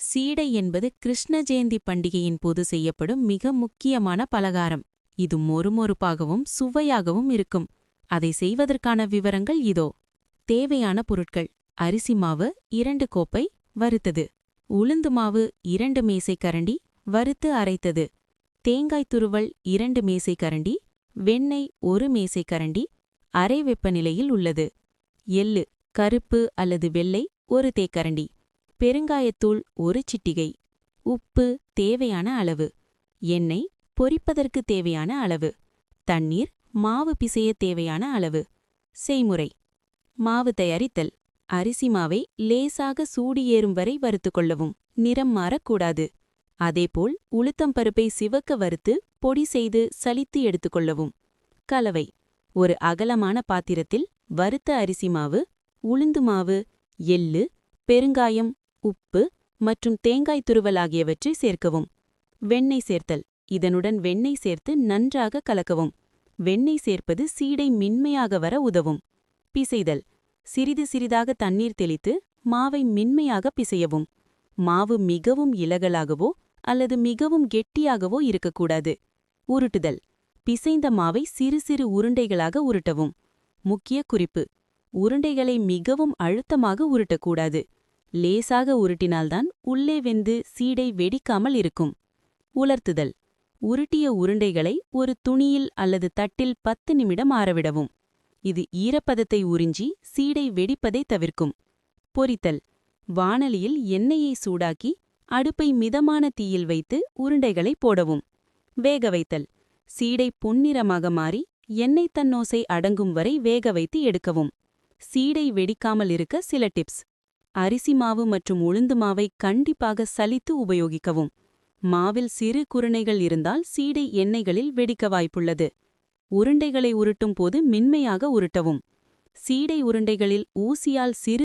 சீடை என்பது கிருஷ்ண ஜெயந்தி பண்டிகையின் போது செய்யப்படும் மிக முக்கியமான பலகாரம். இது மொறுமொறுப்பாகவும் சுவையாகவும் இருக்கும். அதை செய்வதற்கான விவரங்கள் இதோ. தேவையான பொருட்கள். அரிசி மாவு இரண்டு கோப்பை வறுத்தது. உளுந்து மாவு இரண்டு மேசைக்கரண்டி வறுத்து அரைத்தது. தேங்காய் துருவல் இரண்டு மேசைக்கரண்டி வெண்ணெய் ஒரு மேசைக்கரண்டி அரை வெப்பநிலையில் உள்ளது. எள்ளு கருப்பு அல்லது வெள்ளை ஒரு தேக்கரண்டி. பெருங்காயத்தூள் ஒரு சிட்டிகை. உப்பு தேவையான அளவு. எண்ணெய் பொரிப்பதற்கு தேவையான அளவு. தண்ணீர் மாவு பிசைய தேவையான அளவு. செய்முறை. மாவு தயாரித்தல். அரிசி மாவை லேசாக சூடு ஏறும் வரை வறுத்து கொள்ளவும். நிறம் மாறக்கூடாது. அதேபோல் உளுத்தம் பருப்பை சிவக்க வறுத்து பொடி செய்து சலித்து எடுத்துக்கொள்ளவும் கலவை. ஒரு அகலமான பாத்திரத்தில் வறுத்த அரிசி மாவு உளுந்து மாவு எள்ளு பெருங்காயம் உப்பு மற்றும் தேங்காய் துருவல் ஆகியவற்றை சேர்க்கவும். வெண்ணெய் சேர்த்தல். இதனுடன் வெண்ணெய் சேர்த்து நன்றாக கலக்கவும். வெண்ணெய் சேர்ப்பது சீடை மென்மையாக வர உதவும். பிசைதல். சிறிது சிறிதாக தண்ணீர் தெளித்து மாவை மென்மையாக பிசையவும். மாவு மிகவும் இலகலாகவோ அல்லது மிகவும் கெட்டியாகவோ இருக்கக்கூடாது. உருட்டுதல். பிசைந்த மாவை சிறு சிறு உருண்டைகளாக உருட்டவும். முக்கிய குறிப்பு. உருண்டைகளை மிகவும் அழுத்தமாக உருட்டக்கூடாது. லேசாக உருட்டினால்தான் உள்ளே வெந்து சீடை வெடிக்காமல் இருக்கும். உலர்த்துதல். உருட்டிய உருண்டைகளை ஒரு துணியில் அல்லது தட்டில் பத்து நிமிடம் ஆறவிடவும். இது ஈரப்பதத்தை உறிஞ்சி சீடை வெடிப்பதை தவிர்க்கும். பொரித்தல். வானலியில் எண்ணெயை சூடாக்கி அடுப்பை மிதமான தீயில் வைத்து உருண்டைகளை போடவும். வேக வைத்தல். சீடை பொன்னிறமாக மாறி எண்ணெய் தன்னோசை அடங்கும் வரை வேக வைத்து எடுக்கவும். சீடை வெடிக்காமல் இருக்க சில டிப்ஸ். அரிசி மாவு மற்றும் உளுந்து மாவை கண்டிப்பாக சலித்து உபயோகிக்கவும். மாவில் சிறு குருணைகள் இருந்தால் சீடை எண்ணெய்களில் வெடிக்க வாய்ப்புள்ளது. உருண்டைகளை உருட்டும் போது மென்மையாக உருட்டவும். சீடை உருண்டைகளில் ஊசியால் சிறு